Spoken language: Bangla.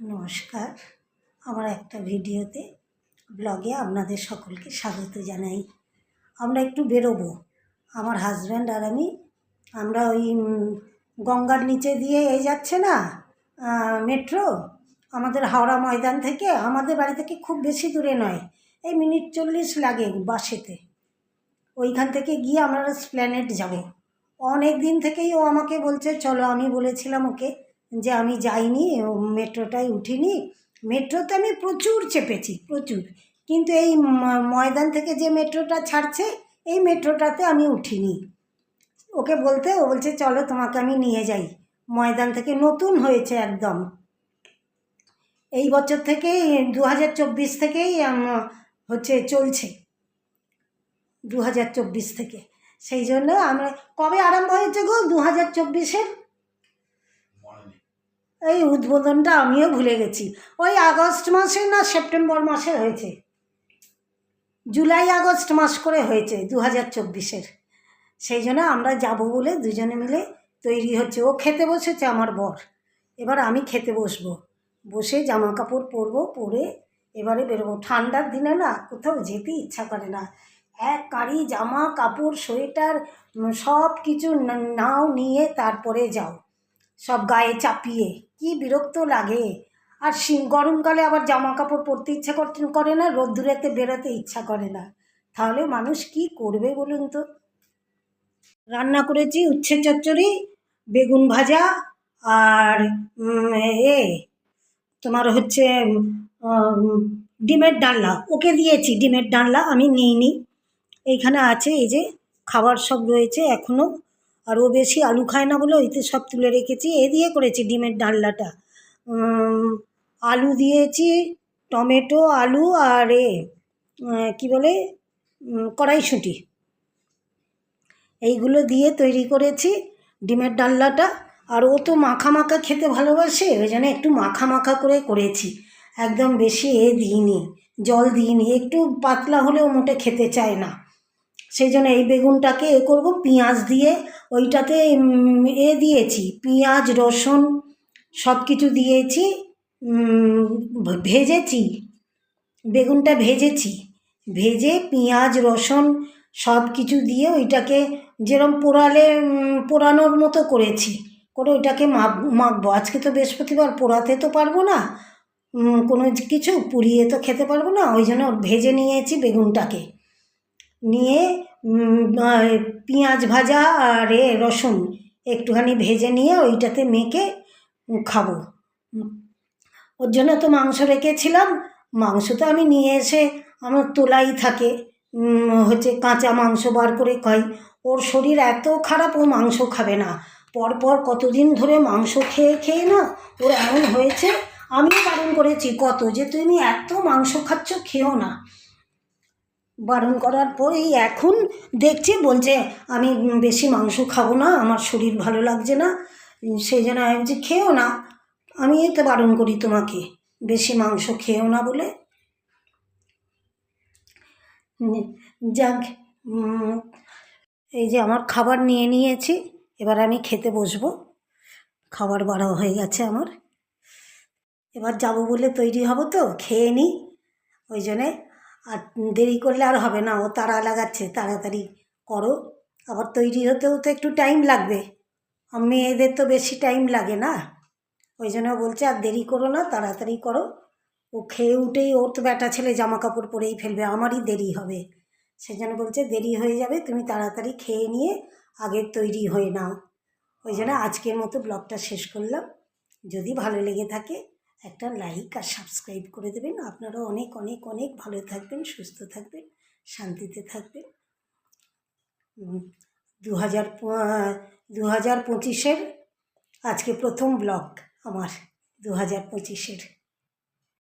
নমস্কার। আমার একটা ভিডিওতে, ব্লগে আপনাদের সকলকে স্বাগত জানাই। আমরা একটু বেরোবো। আমার হাজব্যান্ড আর আমি, আমরা ওই গঙ্গার নিচে দিয়ে এ যাচ্ছে না মেট্রো আমাদের হাওড়া ময়দান থেকে, আমাদের বাড়ি থেকে খুব বেশি দূরে নয়, এই মিনিট চল্লিশ লাগে বাসেতে। ওইখান থেকে গিয়ে আমরা স্প্ল্যানেট যাব। অনেক দিন থেকেই ও আমাকে বলছে, চলো আমি বলেছিলাম ওকে যে আমি যাইনি, ও মেট্রোটায় উঠিনি। মেট্রোতে আমি প্রচুর চেপেছি, প্রচুর। কিন্তু এই ময়দান থেকে যে মেট্রোটা ছাড়ছে, এই মেট্রোটাতে আমি উঠিনি। ওকে বলতে, ও বলছে, চলো তোমাকে আমি নিয়ে যাই। ময়দান থেকে নতুন হয়েছে একদম। এই বছর থেকেই দু হাজার চব্বিশ থেকেই হচ্ছে চলছে। দু হাজার চব্বিশ থেকে। সেই জন্য আমরা কবে আরম্ভ হয়েছে গো দু হাজার চব্বিশের? এই উদ্বোধনটা আমিও ভুলে গেছি। ওই আগস্ট মাসে না সেপ্টেম্বর মাসে হয়েছে? জুলাই আগস্ট মাস করে হয়েছে দু হাজার চব্বিশের। সেই জন্য আমরা যাব বলে দুজনে মিলে তৈরি হচ্ছে। ও খেতে বসেছে আমার বর। এবার আমি খেতে বসবো। বসে জামা কাপড় পরবো, পরে এবারে বেরোবো। ঠান্ডার দিনে না কোথাও যেতে ইচ্ছা করে না। এক কারি জামা কাপড় সোয়েটার সব কিছু নাও নিয়ে তারপরে যাও। সব গায়ে চাপিয়ে, কি বিরক্ত লাগে। আর শীত গরমকালে আবার জামা কাপড় পরতে ইচ্ছা করে না, রোদ্দুরেতে বেরোতে ইচ্ছা করে না। তাহলে মানুষ কি করবে বলুন তো? রান্না করেছি উচ্ছে চচ্চড়ি, বেগুন ভাজা আর এ, তোমার হচ্ছে ডিমের ডালনা। ওকে দিয়েছি ডিমের ডালনা, আমি নিইনি। এইখানে আছে এই যে খাবার সব রয়েছে এখনও আর ও বেশি আলু খায় না বলে ওইতে সব তুলে রেখেছি এ দিয়ে করেছি ডিমের ডালনাটা। উম, আলু দিয়েছি টমেটো আলু আর এ কী বলে কড়াইশুঁটি। এইগুলো দিয়ে তৈরি করেছি ডিমের ডালনাটা। আর ও তো মাখা মাখা খেতে ভালোবাসে ওই জন্য একটু মাখা মাখা করে করেছি। একদম বেশি এ দিইনি জল দিইনি একটু পাতলা হলেও মোটে খেতে চায় না। সেই জন্য এই বেগুনটাকে এ করব, পেঁয়াজ দিয়ে ওইটাতে এ দিয়েছি, পেঁয়াজ, রসুন সব কিছু দিয়েছি ভেজেছি, বেগুনটা ভেজেছি, ভেজে পেঁয়াজ, রসুন সব কিছু দিয়ে ওইটাকে যেরম পোড়ালে পোড়ানোর মতো করেছি, করে ওইটাকে মাখ মাখবো। আজকে তো বৃহস্পতিবার, পোড়াতে তো পারব না কোনো কিছু পুড়িয়ে তো খেতে পারব না, ওই জন্য ভেজে নিয়েছি বেগুনটাকে। নিয়ে পেঁয়াজ ভাজা আর এ রসুন একটুখানি ভেজে নিয়ে ওইটাতে মেখে খাব। ওর জন্য তো মাংস রেখেছিলাম, মাংস তো আমি নিয়ে এসে আমার তোলাই থাকে হচ্ছে কাঁচা মাংস বার করে খাই। ওর শরীর এত খারাপ, ও মাংস খাবে না। পরপর কতদিন ধরে মাংস খেয়ে খেয়ে না ওর এমন হয়েছে, আমিও বারণ করেছি। কত যে তুমি এত মাংস খাচ্ছ, খেও না। বারণ করার পর এই এখন দেখছি, বলছে, আমি বেশি মাংস খাব না, আমার শরীর ভালো লাগছে না, সেই জন্য আমি বলছি, খেও না, আমি তো বারণ করি তোমাকে, বেশি মাংস খেও না বলে। যাক এই যে আমার খাবার নিয়ে নিয়েছি, এবার আমি খেতে বসবো, খাবার বাড়া হয়ে গেছে আমার। এবার যাব বলে তৈরি হব তো, খেয়ে নিই ওই জন্যে আর দেরি করলে আর হবে না, ও তাড়া লাগাচ্ছে, তাড়াতাড়ি করো। আবার তৈরি হতেও তো একটু টাইম লাগবে। মেয়েদের তো বেশি টাইম লাগে না। ওই জন্য বলছে, আর দেরি করো না, তাড়াতাড়ি করো। ও খেয়ে উঠেই ওর তো ব্যাটা ছেলে জামা কাপড় পরেই ফেলবে, আমারই দেরি হবে। সেই জন্য বলছে, দেরি হয়ে যাবে, তুমি তাড়াতাড়ি খেয়ে নিয়ে আগে তৈরি হয়ে নাও। ওই জন্য আজকের মতো ব্লগটা শেষ করলাম। যদি ভালো লেগে থাকে একটা লাইক আর সাবস্ক্রাইব করে দেবেন। আপনারা অনেক অনেক অনেক ভালো থাকবেন, সুস্থ থাকবেন, শান্তিতে থাকবেন। দু হাজার দু হাজার পঁচিশের আজকে প্রথম ব্লগ আমার দু হাজার পঁচিশের।